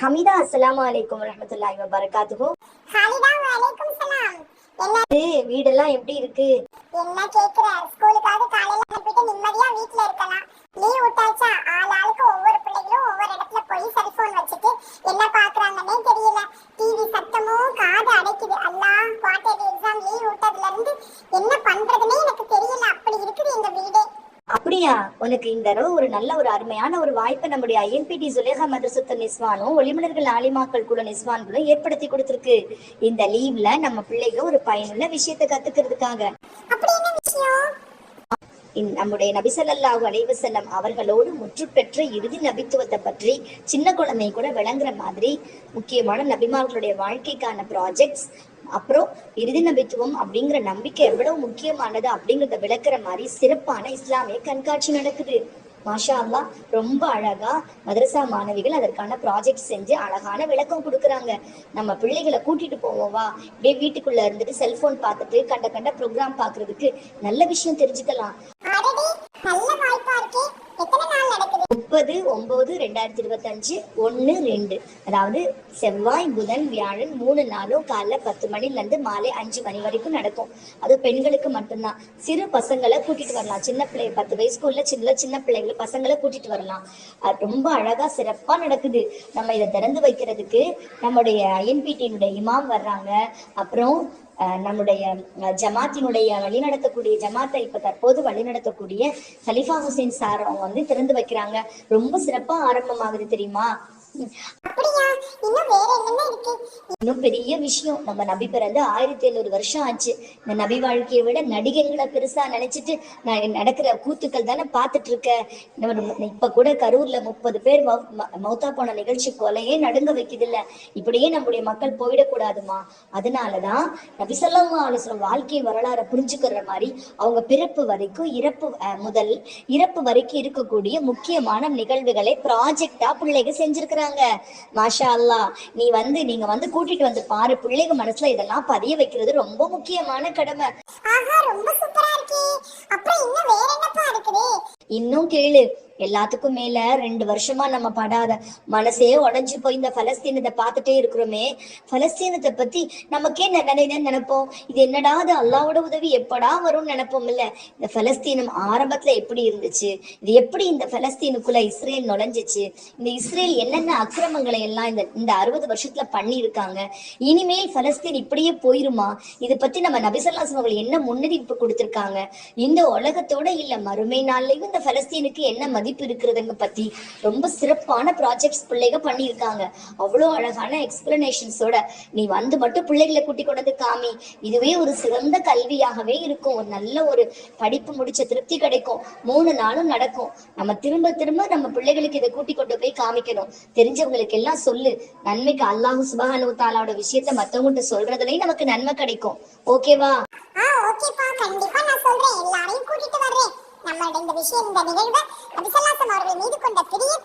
ஹமிதா அஸ்ஸலாமு அலைக்கும் வரஹ்மத்துல்லாஹி வபரகாத்துஹு. ஹாலிதா வலைக்கும் சலாம். என்ன? இது வீடெல்லாம் எப்படி இருக்கு? என்ன கேக்குற? ஸ்கூலுக்காக காலையில அனுப்பிட்டு நிம்மதியா வீட்ல இருக்கலாம். லீவ் விட்டாச்சா? ஆள் ஆளுக்கு ஒவ்வொரு பிள்ளைகளும் அப்படியா உனக்கு இந்த தடவை ஒரு நல்ல ஒரு அருமையான ஒரு வாய்ப்பை நம்முடைய ஐஎன்பிடி சுலேகா மதரசத்து நிஸ்வானும் ஒளிமலர்கள் ஆலிமாக்கள் குழு நிஸ்வான்களும் ஏற்படுத்தி கொடுத்துருக்கு. இந்த லீவ்ல நம்ம பிள்ளைங்க ஒரு பயனுள்ள விஷயத்தை கத்துக்கிறதுக்காக. நம்முடைய நபிசல்லாஹு அலைவசல்லம் அவர்களோடு முற்று பெற்ற இறுதி நபித்துவத்தை பற்றி சின்ன குழந்தை கூட விளங்குற மாதிரி முக்கியமான நபிமார்களுடைய வாழ்க்கைக்கான ப்ராஜெக்ட்ஸ் அப்புறம் இறுதி நபித்துவம் அப்படிங்கிற நம்பிக்கை எவ்வளவு முக்கியமானது அப்படிங்கறத விளக்குற மாதிரி சிறப்பான இஸ்லாமிய கண்காட்சி நடக்குது. மாஷா அல்லா ரொம்ப அழகா மதரசா மாணவிகள் அதற்கான ப்ராஜெக்ட் செஞ்சு அழகான விளக்கம் கொடுக்குறாங்க. நம்ம பிள்ளைகளை கூட்டிட்டு போவோம் வா. இப்படியே வீட்டுக்குள்ள இருந்துட்டு செல்போன் பார்த்துட்டு கண்ட கண்ட ப்ரோக்ராம் பாக்குறதுக்கு நல்ல விஷயம் தெரிஞ்சுக்கலாம் அடடி நல்ல வாய்ப்பா இருக்கே எத்தனை நாள் நடக்குது முப்பது ஒன்பது ரெண்டாயிரத்தி இருபத்தஞ்சு ஒன்று ரெண்டு. அதாவது செவ்வாய் புதன் வியாழன் மூணு நாளும் காலைல பத்து மணிலேருந்து மாலை அஞ்சு மணி வரைக்கும் நடக்கும். அது பெண்களுக்கு மட்டும்தான். சிறு பசங்களை கூட்டிட்டு வரலாம். சின்ன பிள்ளை பத்து வயசுக்குள்ள சின்ன சின்ன பிள்ளைகளை பசங்களை கூட்டிட்டு வரலாம். அது ரொம்ப அழகா சிறப்பா நடக்குது. நம்ம இதை திறந்து வைக்கிறதுக்கு நம்முடைய ஐஎன்பிடியினுடைய இமாம் வர்றாங்க. அப்புறம் நம்முடைய அஹ், ஜமாத்தினுடைய வழிநடத்தக்கூடிய ஜமாத்தை இப்ப தற்போது வழிநடத்தக்கூடிய சலிஃபா ஹுசைன் சார் அவங்க வந்து திறந்து வைக்கிறாங்க. ரொம்ப சிறப்பா ஆரம்பமாகுது தெரியுமா? அப்படியா? இன்னும் வேற என்னென்ன இருக்கு? இன்னும் பெரிய விஷயம். நம்ம நபி பிறந்து ஆயிரத்தி எழுநூறு வருஷம் ஆச்சு. இந்த நபி வாழ்க்கையை விட நடிகைகளை பெருசா நினைச்சிட்டு நான் நடக்கிற கூத்துக்கள் தானே பார்த்துட்டு இருக்க இப்ப கூட கரூர்ல முப்பது பேர் மௌத்தா போன நிகழ்ச்சி கொலையே நடுங்க வைக்குது இல்ல இப்படியே நம்முடைய மக்கள் போயிடக்கூடாதுமா? அதனாலதான் நபிசல்லாம ஆலோசனம் வாழ்க்கை வரலாறை புரிஞ்சுக்கிற மாதிரி அவங்க பிறப்பு வரைக்கும் இறப்பு முதல் இறப்பு வரைக்கும் இருக்கக்கூடிய முக்கியமான நிகழ்வுகளை ப்ராஜெக்டா பிள்ளைங்க செஞ்சிருக்கிறாங்க. மாஷா அல்லாஹ் நீ வந்து நீங்க வந்து கூட்டிட்டு வந்து பாரு பிள்ளைங்க மனசுல இதெல்லாம் பதிய வைக்கிறது ரொம்ப முக்கியமான கடமை. ஆஹா ரொம்ப சூப்பரா இருக்கே. அப்புறம் இன்னும் வேற என்னப்பா இருக்குது? இன்னும் கேளு. எல்லாத்துக்கும் மேல ரெண்டு வருஷமா நம்ம படாத மனசே உடைஞ்சு போய் இந்த பலஸ்தீனத்தை பார்த்துட்டே இருக்கிறோமே. பலஸ்தீனத்தை பத்தி நமக்கே நினைதான் நினைப்போம்? இது என்னடா அது அல்லாவோட உதவி? எப்படா வரும்னு நினைப்போம் இல்ல இந்த பலஸ்தீனம் ஆரம்பத்துல எப்படி இருந்துச்சு? இது எப்படி இந்த பலஸ்தீனுக்குள்ள இஸ்ரேல் நுழைஞ்சிச்சு? இந்த இஸ்ரேல் என்னென்ன அக்கிரமங்களை எல்லாம் இந்த இந்த அறுபது வருஷத்துல பண்ணி இருக்காங்க இனிமேல் பலஸ்தீன் இப்படியே போயிருமா? இதை பத்தி நம்ம நபிசல்லாஸ் அவர்கள் என்ன முன்னறிவிப்பு கொடுத்திருக்காங்க? இந்த உலகத்தோட இல்ல மறுமை நாள்லயும் இந்த பலஸ்தீனுக்கு என்ன மதிப்பு இருக்கிறதுங்க பத்தி. ரொம்ப சிறப்பான ப்ராஜெக்ட்ஸ் பிள்ளைங்க பண்ணியிருக்காங்க. அவ்வளோ அழகான எக்ஸ்பிளனேஷன்ஸோட நீ வந்து மட்டும் பிள்ளைகளை கூட்டி கொண்டது காமி. இதுவே ஒரு சிறந்த கல்வியாகவே இருக்கும். ஒரு நல்ல ஒரு படிப்பு முடிச்ச திருப்தி கிடைக்கும். மூணு நாளும் நடக்கும். நம்ம திரும்ப திரும்ப நம்ம பிள்ளைகளுக்கு இதை கூட்டி கொண்டு போய் காமிக்கணும். தெரிஞ்சவங்களுக்கு எல்லாம் சொல்லு. நன்மைக்கு அல்லாஹு சுபஹானு தாலாவோட விஷயத்த மத்தவங்க சொல்றதுலயும் நமக்கு நன்மை கிடைக்கும். ஓகேவா? நம்மளுடைய இந்த விஷயம் இந்த நிகழ்வை அபிசல்லாசம் அவர்கள் மீது கொண்ட பிரியத்தின்